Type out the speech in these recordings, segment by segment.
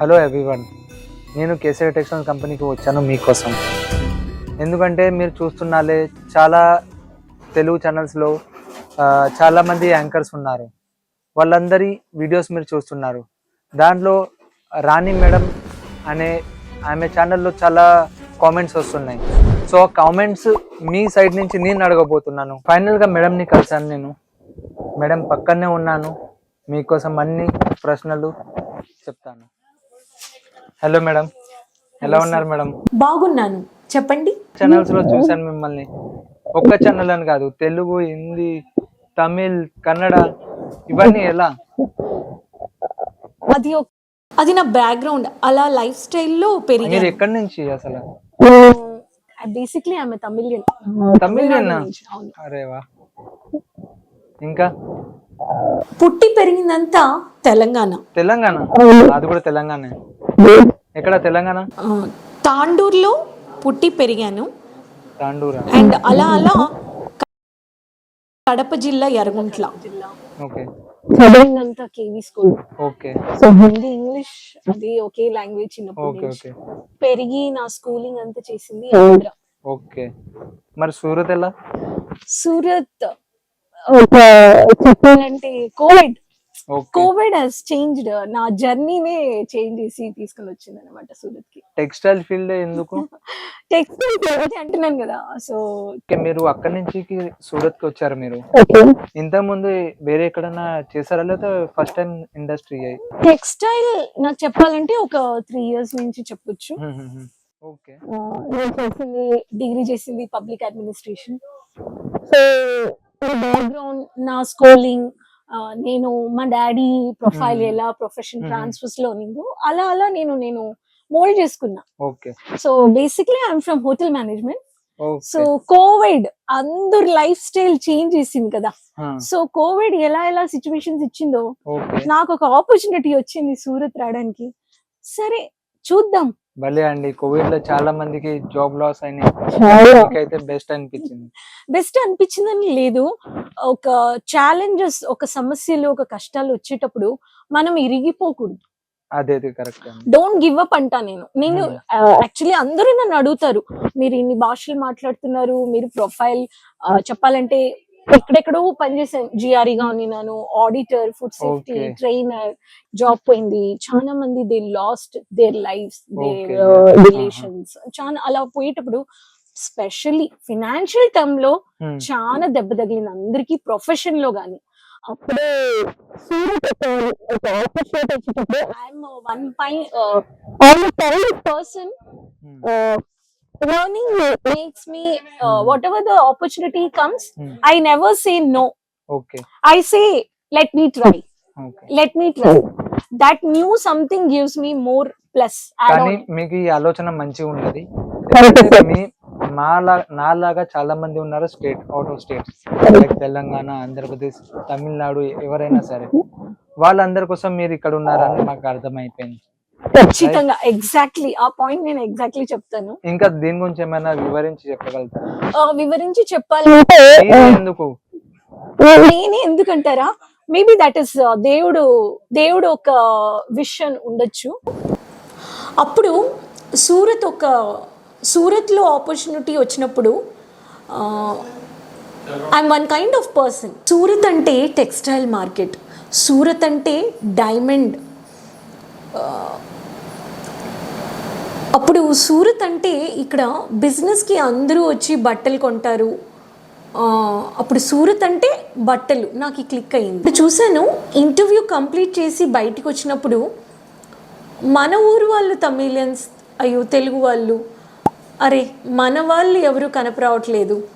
Hello everyone నేను KCR textile కంపెనీకి వచ్చాను మీకోసం. ఎందుకంటే మీరు చూస్తున్నాలే చాలా తెలుగు ఛానల్స్లో చాలామంది యాంకర్స్ ఉన్నారు. వాళ్ళందరి వీడియోస్ మీరు చూస్తున్నారు. దాంట్లో రాణి మేడం అనే ఆమె ఛానల్లో చాలా కామెంట్స్ వస్తున్నాయి. సో ఆ కామెంట్స్ మీ సైడ్ నుంచి నేను అడగబోతున్నాను. ఫైనల్గా మేడంని కలిశాను నేను. మేడం పక్కనే ఉన్నాను. మీకోసం అన్ని ప్రశ్నలు చెప్తాను. హలో మేడం ఎలా ఉన్నారు మేడం బాగున్నాను. చెప్పండి. ఛానల్స్లో చూశాను మిమ్మల్ని. ఒక్క ఛానల్ అని కాదు తెలుగు హిందీ తమిళ్ కన్నడ ఇవన్నీ ఎలా? అది అది నా బ్యాక్గ్రౌండ్ అలా లైఫ్ స్టైల్లో మీరు పెరిగాను. ఎక్కడి నుంచి అసలు? బేసిక్లీ ఆమె తమిళియన్? తమిళేనా అవును. అరే వా. ఇంకా? పుట్టి పెరిగిందంతా తెలంగాణ. తెలంగాణ? అది కూడా తెలంగాణ. ఎక్కడ తెలంగాణ? తాండూరులో పుట్టి పెరిగాను. తాండూరా? అండ్ అలా అలా కడప జిల్లా Erraguntla. Okay. చదివిందంతా KV school. Okay. So Hindi English అది ఒకే లాంగ్వేజ్ చిన్నప్పటి ఓకే నుంచి. ఓకే. పెరిగి నా స్కూలింగ్ అంతా చేసింది ఆంధ్ర. ఓకే. మరి సూరత్ ఎలా? సూరత్ ఒక చెప్పాలంటే కోవిడ్. కోవిడ్ హెస్ చేంజ్డ్ నా జర్నీనే చేంజ్ చేసి తీసుకుని వచ్చింది అనమాట సూరత్కి టెక్స్టైల్ ఫీల్డ్ ఎందుకు టెక్స్టైల్ అంటున్నాను కదా సో మీరు అక్కడి నుంచి సూరత్కి వచ్చారు మీరు. ఇంత ముందు వేరే ఎక్కడన్నా చేశారా లేదా ఫస్ట్ టైం ఇండస్ట్రీ అయ్యి టెక్స్టైల్ నాకు చెప్పాలంటే ఒక త్రీ ఇయర్స్ నుంచి చెప్పొచ్చు. ఓకే. నేను చేసింది డిగ్రీ చేసింది పబ్లిక్ అడ్మినిస్ట్రేషన్ సో బ్యాక్గ్రౌండ్ నా స్కూలింగ్ నేను మా డాడీ ప్రొఫైల్. ఎలా ప్రొఫెషన్. ట్రాన్స్ఫర్స్లో ఉన్నిందో అలా అలా నేను నేను మోల్డ్ చేసుకున్నా. Okay. So basically I'm from hotel management. So Covid అందరు లైఫ్ స్టైల్ చేంజ్ చేసింది కదా. సో కోవిడ్ ఎలా ఎలా సిచ్యువేషన్స్ ఇచ్చిందో నాకు ఒక ఆపర్చునిటీ వచ్చింది సూరత్ రావడానికి. సరే చూద్దాం. భలే అండి. కోవిడ్లో చాలా మందికి జాబ్ లాస్ అయినాయి. అయితే బెస్ట్ అనిపించింది. బెస్ట్ అనిపించిందని లేదు. ఒక ఛాలెంజెస్ ఒక సమస్యలు ఒక కష్టాలు వచ్చేటప్పుడు మనం ఇరిగిపోకూడదు. అదే కరెక్ట్ డోంట్ గివ్ అప్ అంటా నేను. నేను. యాక్చువల్లీ అందరూ నన్ను అడుగుతారు. మీరు ఇన్ని భాషలు మాట్లాడుతున్నారు మీరు ప్రొఫైల్ చెప్పాలంటే ఎక్కడెక్కడో పనిచేసాను జిఆర్ఈగా ఉన్నాను auditor food safety. Trainer job పోయింది చాలా మంది they lost their life there. Relations చాలా అలా పోయేటప్పుడు స్పెషల్లీ ఫినాన్షియల్ టర్మ్లో Hmm. చాలా దెబ్బ తగిలింది అందరికి ప్రొఫెషన్లో గానీ అప్పుడే సూరత్ ఒక opportunity I'm one pie person. Learning makes me uh, Hmm. whatever the opportunity comes Hmm. i never say no okay i say let me try okay let me try that new something gives me more plus కానీ మీకు ఈ ఆలోచన మంచిగా ఉన్నది మీ మాలా నాలాగా చాలా మంది ఉన్నారు state out of state like Telangana Andhra Pradesh Tamil Nadu ఎవరైనా సరే వాళ్ళందరి కోసం మీరు ఇక్కడ ఉన్నారని మాకు అర్థమైపోయింది ఖచ్చితంగా ఎగ్జాక్ట్లీ ఆ పాయింట్ నేను ఎగ్జాక్ట్లీ చెప్తాను. ఇంకా దీని గురించి ఏమైనా వివరించి చెప్పగలుగుతారా? వివరించి చెప్పాలంటే ఎందుకు? నేనే ఎందుకంటారా? మేబీ దట్ ఇస్ దేవుడు దేవుడు ఒక విషన్ ఉండొచ్చు. అప్పుడు సూరత్ ఒక సూరత్లో ఆపర్చునిటీ వచ్చినప్పుడు I'm one kind of person Surat అంటే టెక్స్టైల్ మార్కెట్ సూరత్ అంటే డైమండ్ అప్పుడు సూరత్ అంటే ఇక్కడ బిజినెస్కి అందరూ వచ్చి బట్టలు కొంటారు. అప్పుడు సూరత్ అంటే బట్టలు. నాకు ఈ క్లిక్ అయింది చూశాను ఇంటర్వ్యూ కంప్లీట్ చేసి బయటికి వచ్చినప్పుడు మన ఊరు వాళ్ళు తమిళియన్స్ అయ్యో తెలుగు వాళ్ళు అరే మన వాళ్ళు ఎవరు కనపరావట్లేదు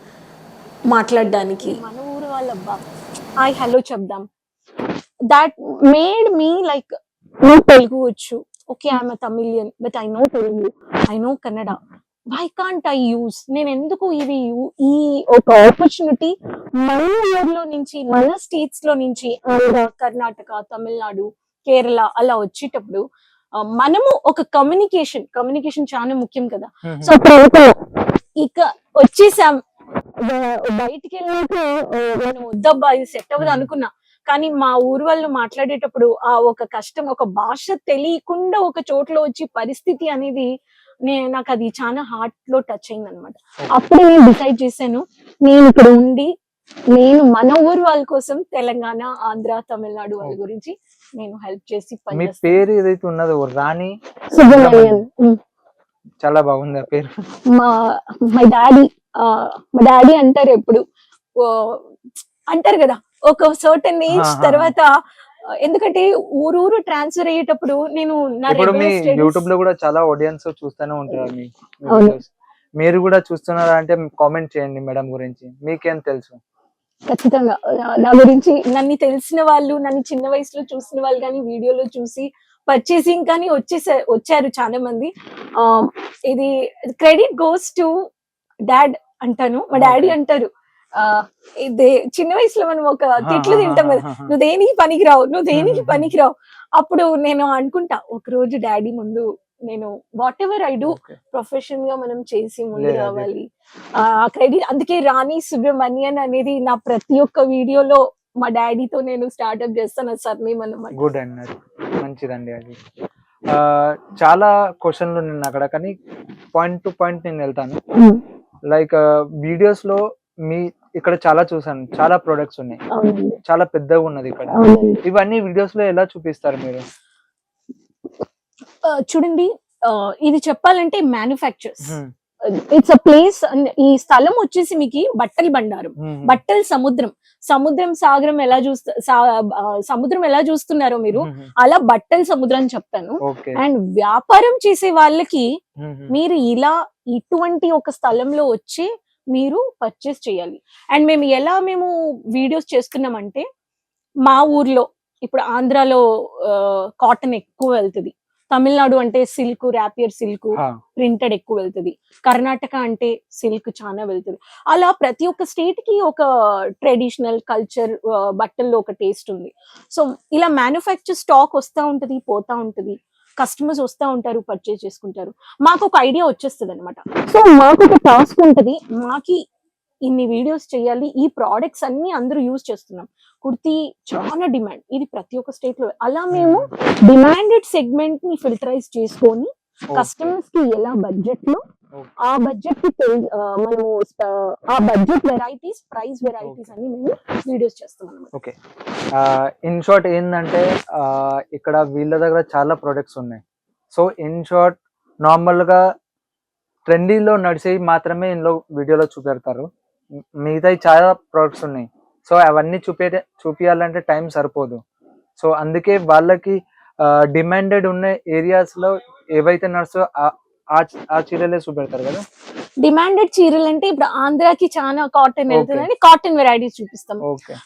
మాట్లాడడానికి. మన ఊరు వాళ్ళబ్బా. హాయ్ హలో చెప్దాం. దాట్ మేడ్ మీ లైక్ నువ్వు తెలుగు వచ్చు. Okay I'm Tamilian but I know Telugu I know Kannada why can't I use నేను ఎందుకు ఇవి ఈ ఒక ఆపర్చునిటీ మన ఊర్లో నుంచి మన స్టేట్స్లో నుంచి ఆంధ్ర కర్ణాటక తమిళనాడు కేరళ అలా వచ్చేటప్పుడు మనము ఒక కమ్యూనికేషన్ కమ్యూనికేషన్ చాలా ముఖ్యం కదా. సో అప్పుడు ఇక వచ్చేసాం. బయటికి వెళ్ళాక ఆ, మనం వద్దబ్బా ఇది సెట్ అవ్వదు అనుకున్నా కానీ మా ఊరు వాళ్ళు మాట్లాడేటప్పుడు ఆ ఒక కష్టం ఒక భాష తెలియకుండా ఒక చోట్ల వచ్చి పరిస్థితి అనేది నే- నాకు అది చాలా హార్ట్లో టచ్ అయింది అనమాట అప్పుడు నేను డిసైడ్ చేశాను నేను ఇక్కడ ఉండి నేను మన ఊరు వాళ్ళ కోసం తెలంగాణ ఆంధ్ర తమిళనాడు వాళ్ళ గురించి నేను హెల్ప్ చేసి మీ పేరు ఏదైతే ఉన్నదో రాణి సుబ్రహ్మణ్యన్ ఉమ్. చాలా బాగుంది ఆ పేరు. మా మై డాడీ మా డాడీ అంటారు ఎప్పుడు అంటారు కదా ఒక సర్టన్ ఏజ్. తర్వాత ఎందుకంటే ఊరూరు ట్రాన్స్ఫర్ అయ్యేటప్పుడు నేను ఇప్పుడు మీ యూట్యూబ్లో కూడా చాలా ఆడియన్స్ చూస్తూనే ఉంటారు మీ. మీరు కూడా చూస్తున్నారా అంటే కామెంట్ చేయండి మేడం గురించి. మీకేం తెలుసు? ఖచ్చితంగా. నా- గురించి నన్ను తెలిసిన వాళ్ళు నన్ను చిన్న వయసులో చూసిన వాళ్ళు కానీ వీడియోలో చూసి పర్చేసింగ్ కానీ వచ్చేసా వచ్చారు చాలా మంది ఇది క్రెడిట్ గోస్ టు డాడ్ అంటాను. మా డాడీ. అంటారు. చిన్న వయసులో మనం ఒక తిట్లు తింటాం కదా. నువ్వు దేనికి పనికిరావు నువ్వు దేనికి మ్మ్. పనికిరావు అప్పుడు నేను అనుకుంటా ఒక రోజు డాడీ ముందు నేను వాట్ ఎవర్ ఐ డూ. ప్రొఫెషన్గా మనం చేసి ముందు. రావాలి ఆ క్రెడిట్ అందుకే రాణి సుబ్రహ్మణ్యన్ అనేది నా ప్రతి ఒక్క వీడియోలో మా డాడీతో నేను స్టార్ట్అప్ చేస్తాను సర్ నేమ్ అన్నమాట గుడ్ అది మంచిదండి అది చాలా క్వశ్చన్లు నేను అక్కడ కానీ పాయింట్ టు పాయింట్ నేను వెళ్తాను లైక్ వీడియోస్లో మీ ఇక్కడ చాలా చూసాను. చాలా ప్రొడక్ట్స్ ఉన్నాయి. చాలా పెద్దగా ఉన్నది ఇక్కడ. ఇవన్నీ వీడియోస్లో ఎలా చూపిస్తారు మీరు? చూడండి. ఇది చెప్పాలంటే మ్యానుఫ్యాక్చర్స్. ఇట్స్ అ ప్లేస్ ఈ స్థలం వచ్చేసి మీకు బట్టల బండారం. బట్టల సముద్రం. సముద్రం సాగరం ఎలా చూస్తా సముద్రం ఎలా చూస్తున్నారో మీరు. అలా బట్టల సముద్రం చెప్తాను. అండ్ వ్యాపారం చేసే వాళ్ళకి. మీరు ఇలా ఇటువంటి ఒక స్థలంలో వచ్చి మీరు పర్చేస్ చేయాలి. అండ్ మేము ఎలా మేము వీడియోస్ చేస్తున్నామంటే మా ఊర్లో ఇప్పుడు ఆంధ్రాలో కాటన్ ఎక్కువ వెళ్తుంది. తమిళనాడు అంటే సిల్క్ ర్యాపియర్ సిల్క్ ప్రింటెడ్ ఎక్కువ వెళ్తుంది. కర్ణాటక అంటే సిల్క్ చాలా వెళ్తుంది. అలా ప్రతి ఒక్క స్టేట్కి ఒక ట్రెడిషనల్ కల్చర్ బట్టల్లో ఒక టేస్ట్ ఉంది. సో ఇలా మ్యానుఫ్యాక్చర్ స్టాక్ వస్తూ ఉంటది పోతా ఉంటది. కస్టమర్స్ వస్తూ ఉంటారు పర్చేస్ చేసుకుంటారు మాకు ఒక ఐడియా వచ్చేస్తుంది అనమాట సో మాకు ఒక టాస్క్ ఉంటది మాకి ఇన్ని వీడియోస్ చేయాలి ఈ ప్రోడక్ట్స్ అన్ని అందరూ యూజ్ చేస్తున్నాం కుర్తీ చాలా డిమాండ్ ఇది ప్రతి ఒక్క స్టేట్లో అలా మేము డిమాండెడ్ సెగ్మెంట్ని ఫిల్టరైజ్ చేసుకొని. కస్టమర్స్కి ఎలా బడ్జెట్లో. ఆ బడ్జెట్కి మనము ఆ బడ్జెట్ వెరైటీస్ ప్రైస్ వెరైటీస్ అన్ని మేము వీడియోస్ చేస్తాం ఓకే ఇన్ షార్ట్ ఏంటంటే ఇక్కడ వీళ్ళ దగ్గర చాలా ప్రొడక్ట్స్ ఉన్నాయి. సో ఇన్ షార్ట్ నార్మల్గా ట్రెండీలో నడిచేవి మాత్రమే ఇందులో వీడియోలో చూపెడతారు. మి- మిగతాయి చాలా ప్రొడక్ట్స్ ఉన్నాయి. సో అవన్నీ చూపే చూపించాలంటే టైం సరిపోదు. సో అందుకే వాళ్ళకి డిమాండెడ్ ఉన్న ఏరియాస్లో ఏవైతే నడుస్తో ఆ చీరలే చూపెడతారు కదా డిమాండెడ్ చీరలు అంటే ఇప్పుడు ఆంధ్రాకి చాలా కాటన్. వెళ్తుందని కాటన్ వెరైటీస్ చూపిస్తాం.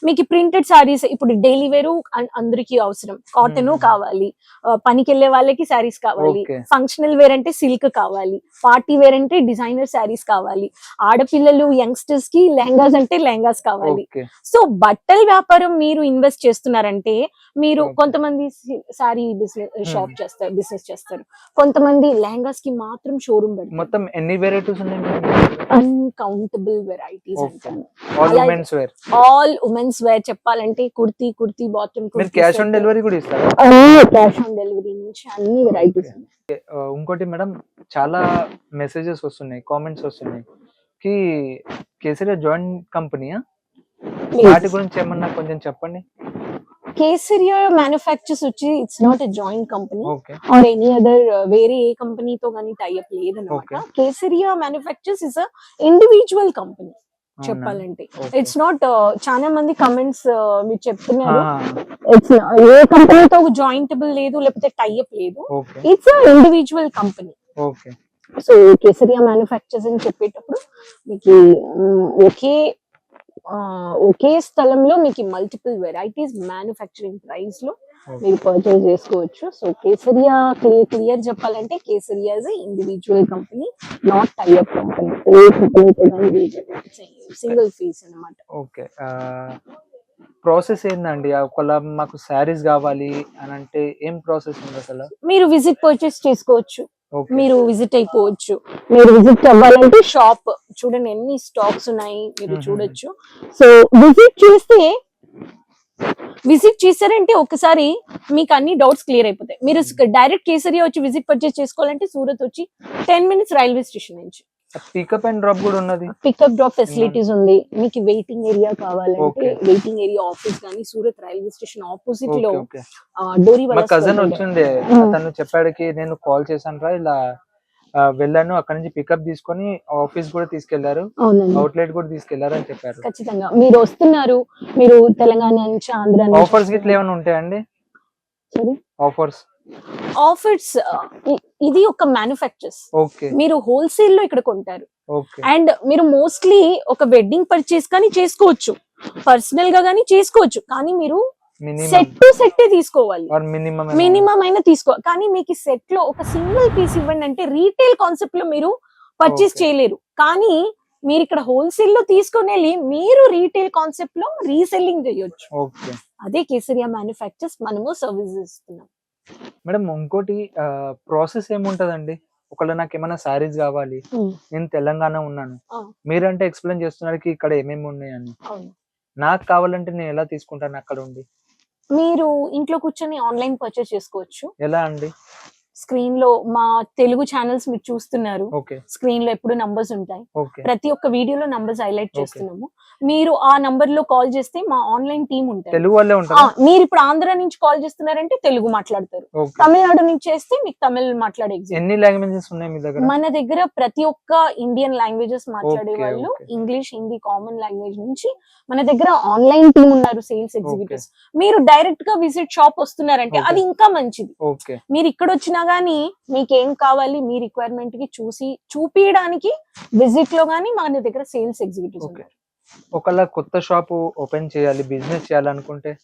మీకు ప్రింటెడ్ సారీస్ ఇప్పుడు డైలీ వేరు అందరికి అవసరం. Cotton Hmm. కావాలి. పనికి వెళ్ళే వాళ్ళకి శారీస్ కావాలి. ఫంక్షనల్ వేర్ అంటే సిల్క్ కావాలి. పార్టీ వేర్ అంటే డిజైనర్ శారీస్ కావాలి. ఆడపిల్లలు యంగ్స్టర్స్కి లెహంగాస్ అంటే లెహంగాస్ కావాలి. సో బట్టల వ్యాపారం మీరు ఇన్వెస్ట్ చేస్తున్నారంటే మీరు. కొంతమంది శారీ బిజినెస్ షాప్. చేస్తారు బిజినెస్ చేస్తారు. కొంతమంది లెహంగాస్కి మాత్రం షోరూమ్ పెడతారు. మొత్తం ఎన్ని వెరైటీస్ ఉన్నాయి? Uncountable varieties. అంటాను. All women's wear all women's wear చెప్పాలంటే kurti kurti bottom cash on delivery కూడా ఇస్తారా? క్యాష్ ఆన్ డెలివరీ నుంచి అన్ని వెరైటీస్ ఇంకోటి మేడం చాలా మెసేజెస్ వస్తున్నాయి కామెంట్స్ వస్తున్నాయి. కి కేసరియా జాయింట్ కంపెనీయా? వాటి గురించి ఏమన్నా కొంచెం చెప్పండి. కేసరియా మ్యానుఫ్యాక్చర్స్ వచ్చి it's not a joint company or any other వేరే ఏ కంపెనీతో కానీ టైఅప్ లేదన్నమాట. Okay. Kesariya manufactures is a individual company చెప్పాలంటే. ఇట్స్ నాట్ చాలా మంది కమెంట్స్ మీరు చెప్తున్నారు. ఇట్స్ ఏ కంపెనీతో జాయింటబుల్ లేదు లేకపోతే టైఅప్ లేదు. It's individual company so Kesariya manufactures అని చెప్పేటప్పుడు మీకు ఒకే ఒకే స్థలంలో మీకు మల్టిపుల్ వెరైటీస్ మ్యానుఫ్యాక్చరింగ్ ప్రైస్లో మీరు పర్చేస్ చేసుకోవచ్చు. సో కేసరియా క్లియర్ క్లియర్ చెప్పాలంటే Kesariya is individual company not tie up company ఏ కంపెనీతో సింగిల్ ఫీస్ అన్నమాట. ఓకే ప్రాసెస్ ఏందండి? ఒకవేళ మాకు శారీస్ కావాలి అని అంటే ఏం ప్రాసెస్ ఉంది అసలు? మీరు విజిట్ పర్చేస్ చేసుకోవచ్చు. మీరు విజిట్ అయిపోవచ్చు. మీరు విజిట్ అవ్వాలంటే షాప్. చూడండి ఎన్ని స్టాక్స్ ఉన్నాయి మీరు. చూడొచ్చు. సో విజిట్ చేస్తే విజిట్ చేశారంటే ఒకసారి మీకు అన్ని డౌట్స్ క్లియర్ అయిపోతాయి. మీరు డైరెక్ట్ కేసరియా వచ్చి విజిట్ పర్చేస్ చేసుకోవాలంటే సూరత్ వచ్చి టెన్ మినిట్స్ రైల్వే స్టేషన్ నుంచి. పికప్ అండ్ డ్రాప్ కూడా ఉన్నది. పికప్ డ్రాప్ ఫెసిలిటీస్ ఉంది. మీకు వెయిటింగ్ ఏరియా కావాలంటే. వెయిటింగ్ ఏరియా ఆఫీస్ కానీ సూరత్ రైల్వే స్టేషన్ ఆపోజిట్లో డోరీ మా కజన్. వచ్చిండే. Hmm. అతను చెప్పాడుకి నేను కాల్ చేశాను రా ఇలా వెళ్ళాను. అక్కడ నుంచి పికప్ తీసుకొని ఆఫీస్ కూడా తీసుకెళ్ళారు. అవుట్లెట్ కూడా తీసుకెళ్ళారు అని చెప్పారు. ఖచ్చితంగా. మీరు వస్తున్నారు. మీరు తెలంగాణ నుంచి ఆంధ్ర ఆఫర్స్ గిట్ల ఏమైనా ఉంటాయండి? ఆఫర్స్ ఆఫర్స్ ఇది ఒక మ్యానుఫ్యాక్చర్స్ మీరు హోల్సేల్లో ఇక్కడ కొంటారు. అండ్ మీరు మోస్ట్లీ ఒక వెడ్డింగ్ పర్చేస్ కానీ చేసుకోవచ్చు. పర్సనల్గా కానీ చేసుకోవచ్చు. కానీ మీరు సెట్ టు సెట్ తీసుకోవాలి. మినిమం అయినా తీసుకో కానీ మీకు సెట్లో ఒక సింగిల్ పీస్ ఇవ్వండి అంటే రీటైల్ కాన్సెప్ట్లో మీరు పర్చేస్. చేయలేరు. కానీ మీరు ఇక్కడ హోల్సేల్లో తీసుకొని వెళ్ళి మీరు రీటైల్ కాన్సెప్ట్లో రీసెల్లింగ్ చేయొచ్చు. అదే కేసరియా మ్యానుఫ్యాక్చర్స్ మనము సర్వీసెస్ ఇస్తున్నాం. మేడం ఇంకోటి ప్రాసెస్ ఏముంటదండి? ఒకవేళ నాకు ఏమైనా సారీస్ కావాలి నేను తెలంగాణ ఉన్నాను. మీరంటే ఎక్స్ప్లెయిన్ చేస్తున్నాడు ఇక్కడ ఏమేమి ఉన్నాయని. నాకు కావాలంటే నేను ఎలా తీసుకుంటాను అక్కడ ఉండి? మీరు ఇంట్లో కూర్చొని ఆన్లైన్ పర్చేస్ చేసుకోవచ్చు. ఎలా అండి? స్క్రీన్లో మా తెలుగు ఛానల్స్ మీరు చూస్తున్నారు. స్క్రీన్లో ఎప్పుడు నంబర్స్ ఉంటాయి. ప్రతి ఒక్క వీడియోలో నంబర్స్ హైలైట్. చేస్తున్నాము. మీరు ఆ నంబర్లో కాల్ చేస్తే మా ఆన్లైన్ టీం ఉంటుంది తెలుగు వాళ్ళే ఆ, ఉంటారు మీరు ఇప్పుడు ఆంధ్ర నుంచి కాల్ చేస్తున్నారంటే తెలుగు మాట్లాడతారు. తమిళనాడు నుంచి చేస్తే మీకు తమిళ్ మాట్లాడే. ఎన్ని లాంగ్వేజెస్ ఉన్నాయి మీ దగ్గర? మన దగ్గర ప్రతి ఒక్క ఇండియన్ లాంగ్వేజెస్ మాట్లాడే వాళ్ళు. ఇంగ్లీష్ హిందీ కామన్ లాంగ్వేజ్ నుంచి మన దగ్గర ఆన్లైన్ టీం ఉన్నారు సేల్స్ ఎగ్జిక్యూటివ్స్ మీరు డైరెక్ట్గా విజిట్ షాప్ వస్తున్నారంటే. అది ఇంకా మంచిది. మీరు ఇక్కడ వచ్చినా గానీ మీకు ఏం కావాలి మీ రిక్వైర్మెంట్కి చూసి చూపించడానికి విజిట్లో గానీ మన దగ్గర సేల్స్ ఎగ్జిక్యూటివ్స్. ఉన్నారు ఒకవేళ కొత్త షాప్ ఓపెన్ చేయాలి బిజినెస్ చేయాలనుకుంటే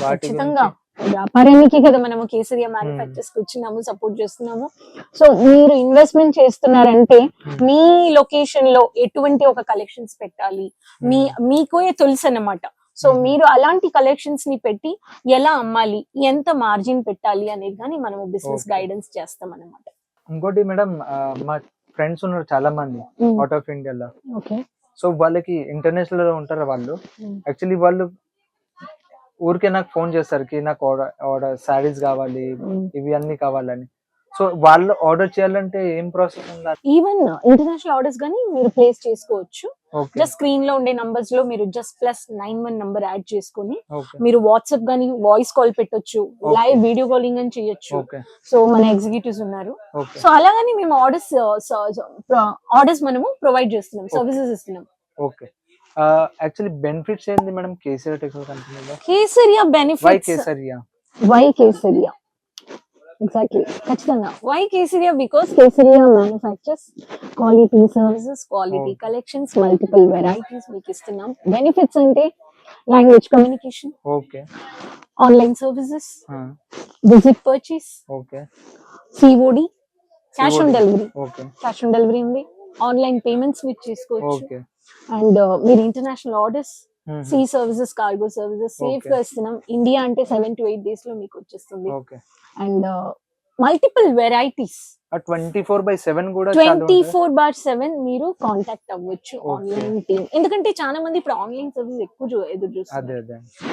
ఖచ్చితంగా. వ్యాపారానికి కదా మనము కేసరియా మ్యానుఫ్యాక్చర్స్కి వచ్చినాము సపోర్ట్ చేస్తున్నాము. సో మీరు ఇన్వెస్ట్మెంట్ చేస్తున్నారంటే Hmm. మీ లొకేషన్లో ఎటువంటి ఒక కలెక్షన్స్ పెట్టాలి? మీ మీకు తెలుసు అన్నమాట సో. మీరు అలాంటి కలెక్షన్స్ని పెట్టి ఎలా అమ్మాలి? ఎంత మార్జిన్ పెట్టాలి అనేది కానీ మనము బిజినెస్. గైడెన్స్ చేస్తాం అన్నమాట. ఇంకోటి మేడం మా ఫ్రెండ్స్ ఉన్నారు చాలా మంది అవుట్ ఆఫ్ ఇండియాలో సో వాళ్ళకి ఇంటర్నేషనల్లో ఉంటారు వాళ్ళు. యాక్చువల్లీ వాళ్ళు ఊరికే నాకు ఫోన్ చేస్తారు కి నాకు ఆర్డర్ ఆర్డర్ శారీస్ కావాలి ఇవి అన్ని కావాలని. సో వాళ్ళు ఆర్డర్ చేయాలంటే ఏం ప్రాసెస్ ఉందా? ఈవెన్ ఇంటర్నేషనల్ ఆర్డర్స్ కానీ మీరు ప్లేస్ చేసుకోవచ్చు. జస్ట్ స్క్రీన్లో ఉండే నంబర్స్లో మీరు just plus nine one number add చేసుకొని మీరు వాట్సాప్ గానీ వాయిస్ కాల్ పెట్టొచ్చు. లైవ్ వీడియో కాలింగ్ అని చేయొచ్చు. సో మన ఎగ్జిక్యూటివ్స్ ఉన్నారు. సో అలాగని మేము ఆర్డర్స్ ఆర్డర్స్ మనము ప్రొవైడ్ చేస్తున్నాం సర్వీసెస్ ఇస్తున్నాం. ఓకే యాక్చువల్లీ బెనిఫిట్స్ ఏంది మేడం కేసీఆర్ టెక్నికల్ కంపెనీలో? Kesariya why benefits Kesariya? Why Kesariya? Exactly ఖచ్చితంగా. Why Kesariya because Kesariya manufactures quality services quality. Collections multiple varieties మీకు ఇస్తున్నాం. బెనిఫిట్స్ అంటే language communication okay online services visit purchase okay COD cash on. Delivery okay cash on delivery ఉంది. Online payments మీరు చేసుకోవచ్చు. And మీరు international orders sea services cargo services safe. గా ఇస్తున్నాం India అంటే సెవెన్ టు ఎయిట్ డేస్లో మీకు వచ్చేస్తుంది and multiple varieties. Twenty four by seven కూడా ట్వంటీ? ఫోర్ బార్ సెవెన్ మీరు కాంటాక్ట్ అవ్వచ్చు. Online team. ఎందుకంటే చాలా మంది ఇప్పుడు ఆన్లైన్ సర్వీస్ ఎక్కువ ఎదురు అదే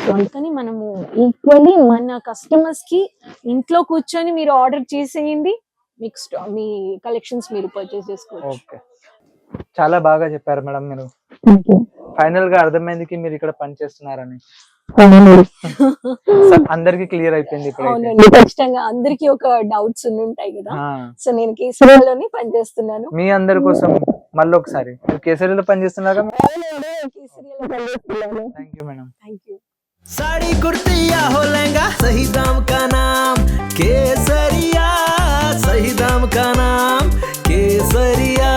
So అందుకని మనము ఈక్వల్లీ మన కస్టమర్స్కి ఇంట్లో కూర్చొని మీరు ఆర్డర్ చేసేయండి. మీకు మీ కలెక్షన్స్ మీరు పర్చేస్ చేసుకోవచ్చు. ఓకే. చాలా బాగా చెప్పారు మేడం మీరు. ఫైనల్గా అర్థమైందికి మీరు ఇక్కడ పని చేస్తున్నారని. అందరికి క్లియర్ అయిపోయింది అవునండి ఖచ్చితంగా అందరికి ఒక డౌట్స్ ఉంటాయి కదా. సో నేను కేసరిలోనే పనిచేస్తున్నాను మీ అందరి కోసం మళ్ళీ ఒకసారి కేసరిలో పనిచేస్తున్నారా thank you madam thank you sari kurti या हो लहंगा सही दाम का కేసరియా